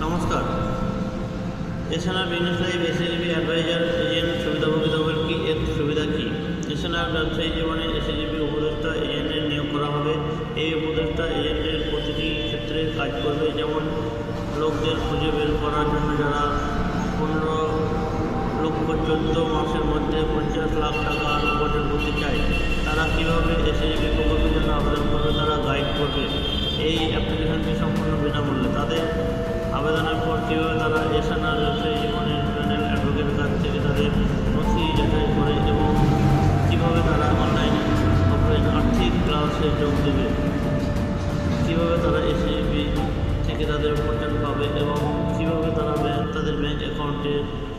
নমস্কার। এছাড়া business life SSB adviser agent সুবিধাভোগীদের কি, এর সুবিধা কী? এছাড়া ব্যবসায়ী জীবনে এসএসবি উপদেষ্টা এজেন্টের নিয়োগ করা হবে। এই উপদেষ্টা এজেন্টের প্রতিটি ক্ষেত্রে কাজ করবে, যেমন লোকদের খুঁজে বের করার জন্য যারা পনেরো লক্ষ চোদ্দ মাসের মধ্যে পঞ্চাশ লাখ টাকা উপার্জন করতে চায়, তারা কীভাবে এসএসবি প্রকল্পের জন্য আবেদন করবে, তারা গাইড করবে। এই অ্যাপ্লিকেশনটি সম্পূর্ণ বিনামূল্যে। ক্লাসে যোগ দেবে। কীভাবে তারা এসএবি থেকে তাদের উপার্জন পাবে এবং কীভাবে তারা তাদের ব্যাঙ্ক অ্যাকাউন্টে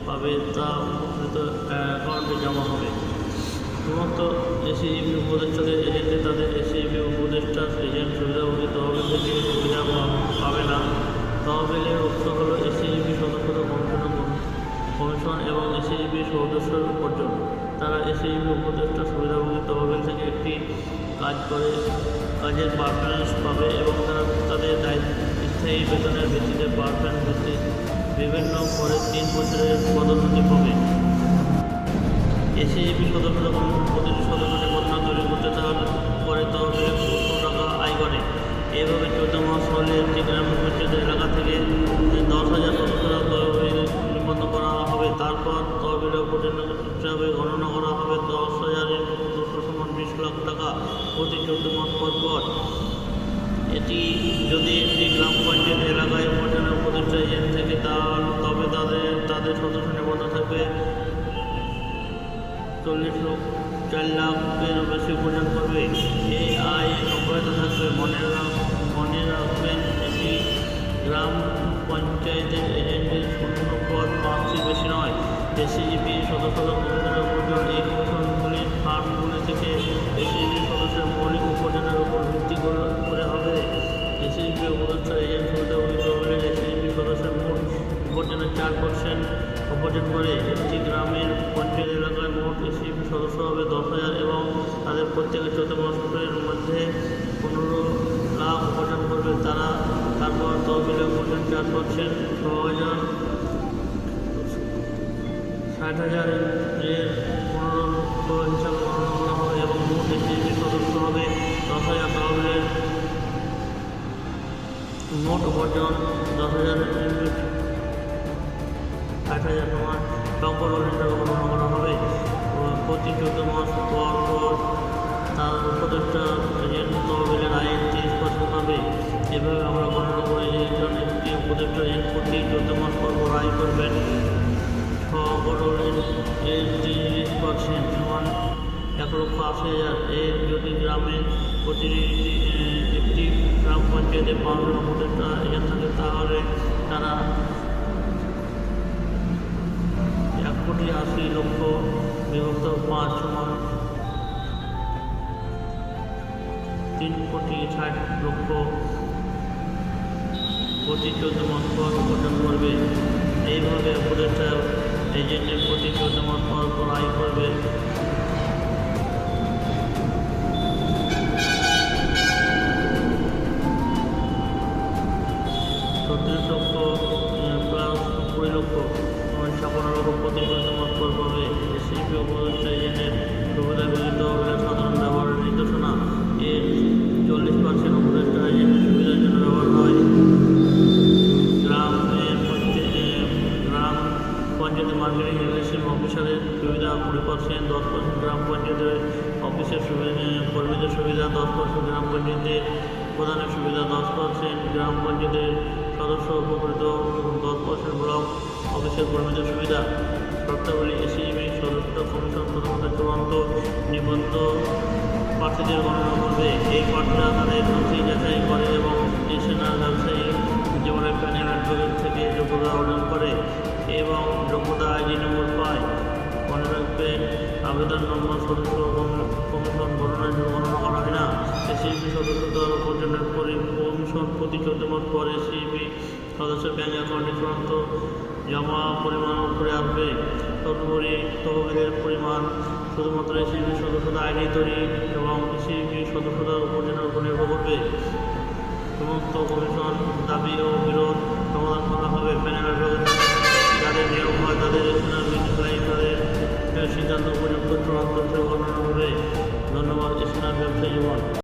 পাবে তা উপকৃত অ্যাকাউন্টে জমা হবে। সমস্ত এসিবি উপদেষ্টাদের এজেন্টে তাদের এসিবি উপদেষ্টা, এজেন্ট সুবিধাভোগী তহবিল থেকে সুবিধা পাবে না। তহবিলের উৎস হল এসিবি সদস্যতা কমিশন কমিশন এবং এসিবি সদস্য অর্জন তারা এসিবি উপদেষ্টা সুবিধাভোগী কাজ করে, কাজের পারফরমেন্স পাবে এবং তারা তাদের দায়িত্ব, স্থায়ী বেতনের ভিত্তিতে পারফরমেন্স ভিত্তি বিভিন্ন পরে তিন বছরের পদোন্নতি পাবে। এসিবি সদস্য যখন প্রতিটি সদস্য নিবন্ধন তৈরি করতে তার করে তহবিলে সত্তর টাকা আয় করে? এভাবে চোদ্দ মাস হলে একটি গ্রাম পঞ্চায়েত এলাকা থেকে দশ হাজার সদস্যরা তহবিল নিবন্ধন করা হবে। তারপর তহবিলের হিসাবে গণনা করা হবে দশ হাজারের দুশো সমান বিশ লাখ টাকা প্রতি চোদ্দ মাস পর পর এটি যদি একটি গ্রাম পঞ্চায়েত এলাকায় উপার্জনের উপদেষ্টা এজেন্ট থেকে তাহলে তবে তাদের তাদের সদস্য নিবন্ধন থাকবে চল্লিশ লোক চার লাখের বেশি উপার্জন করবে এই আয় অব্যাহত থাকবে মনে মনে রাখবেন এটি গ্রাম পঞ্চায়েতের এজেন্টের শূন্য পদ পাঁচটির বেশি নয়। এসিজিপি সদস্যরা চার পার্সেন্ট উপার্জন করে একটি গ্রামের পঞ্চায়েত এলাকায় মোট এসিপি সদস্য হবে দশ হাজার এবং তাদের প্রত্যেকের চোদ্দ মাসের মধ্যে পনেরো লাখ উপার্জন করবে তারা। তারপর তহবিলে উপার্জন চার পার্সেন্ট ছ হাজার ষাট হাজার এর পনেরো হিসাবে গণনা করা হবে এবং মোট এসিপি সদস্য হবে দশ হাজার। তহবিলের মোট উপার্জন দশ হাজার ষাট হাজার সমান টম্বর হিসাবে গণনা করা হবে প্রতি চোদ্দ মাস পর পর তার উপদেষ্টা তহবিলের আয় তিরিশ পার্সেন্ট পাবে। এভাবে আমরা গণনা করি যে একটি উপদেষ্টা এজেন্ট প্রতি চোদ্দ মাস পর পর আয় করবেন। এর তিরিশ পার্সেন্ট সমান এক লক্ষ আশি হাজার। এর যদি গ্রামে প্রতিটি একটি গ্রাম পঞ্চায়েতে পাঁচজন উপদেষ্টা এজেন্ট থাকে তাহলে তারা এক কোটি আশি লক্ষ বিভক্ত পাঁচ সমান তিন কোটি ষাট লক্ষ প্রতি চোদ্দ মাস পর উপার্জন করবে। এইভাবে উপদেষ্টা এজেন্টের প্রতি চোদ্দ মাস পর পর আয় করবে। ছত্রিশ লক্ষ প্লাস কুড়ি লক্ষ ছাপান্ন লক্ষ প্রতি সাধারণ ব্যবহারের নির্দেশনা এর চল্লিশ পার্সেন্ট উপদেষ্টা সুবিধার জন্য ব্যবহার হয় গ্রামের গ্রাম পঞ্চায়েতের মার্কেটিং রিলেশন অফিসারের সুবিধা কুড়ি পার্সেন্ট দশ পার্সেন্ট গ্রাম পঞ্চায়েতের অফিসের সুবিধা কর্মীদের সুবিধা দশ পার্সেন্ট গ্রাম পঞ্চায়েতের প্রধানের সুবিধা দশ পার্সেন্ট গ্রাম পঞ্চায়েতের সদস্য উপকৃত দশ পার্সেন্ট ব্লক অফিসের কর্মীদের সুবিধা শর্তাবলী এসিবি সদস্য কমিশন প্রথমত চূড়ান্ত নিবন্ধ প্রার্থীদের গণনা করবে। এই প্রার্থীরা তাদের নথি যাচাই করে এবং ন্যাশনাল ব্যবসায়ী জীবনের প্যানেল অ্যাডভোকেট থেকে যোগ্যতা অর্জন করে এবং যোগ্যতা আইডি নম্বর পায়। মনে রাখবেন, আবেদন নম্বর সদস্য কম- কমিশন গণনার জন্য গণনা করা হয় না এসিপি সদস্যতার উপার্জনের পরে, কমিশন প্রতি চোদ্দ মাস পর এসিপি সদস্যের ব্যাঙ্ক অ্যাকাউন্টে চূড়ান্ত জমা পরিমাণ উপরে আসবে। তদুপরি তহবিলের পরিমাণ শুধুমাত্র এসিবির সদস্যতা আইনি তৈরি এবং এসিবির সদস্যতার উপার্জনের উপর নির্ভর করবে। সমস্ত কমিশন, দাবি ও বিরোধ সমাধান করা হবে প্যানেলের যাদের নিয়োগ হয়, তাদের তাদের সিদ্ধান্ত উপযুক্ত চূড়ান্ত হবে ধন্যবাদ এসিনার ব্যবসায়ী জীবন।